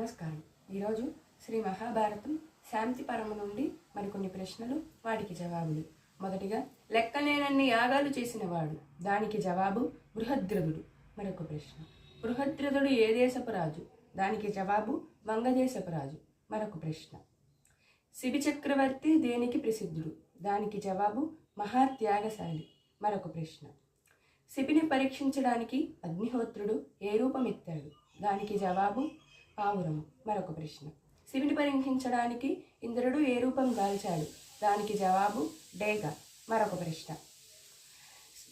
నమస్కారం. ఈరోజు శ్రీ మహాభారతం శాంతి పరమ నుండి మరికొన్ని ప్రశ్నలు వాటికి జవాబులు. మొదటిగా లెక్కలేనన్ని యాగాలు చేసిన వాడు. దానికి జవాబు బృహద్రథుడు. మరొక ప్రశ్న. బృహద్రథుడు ఏ దేశపు రాజు? దానికి జవాబు వంగదేశపు రాజు. మరొక ప్రశ్న. శిబి చక్రవర్తి దేనికి ప్రసిద్ధుడు? దానికి జవాబు మహాత్యాగశాలి. మరొక ప్రశ్న. శిబిని పరీక్షించడానికి అగ్నిహోత్రుడు ఏ రూపం ఎత్తాడు? దానికి జవాబు పావురము. మరొక ప్రశ్న. శివుని పరీక్షించడానికి ఇంద్రుడు ఏ రూపం దాల్చాడు దానికి జవాబు డేగ. మరొక ప్రశ్న.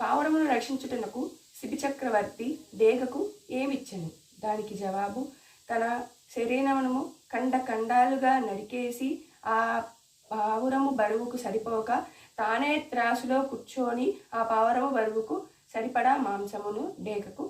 పావురమును రక్షించుటకు శిబి చక్రవర్తి డేగకు ఏమిచ్చను? దానికి జవాబు తన శరీరమును ఖండ ఖండాలుగా నరికేసి ఆ పావురము బరువుకు సరిపోక తానే త్రాసులో కూర్చొని ఆ పావురము బరువుకు సరిపడా మాంసమును డేగకు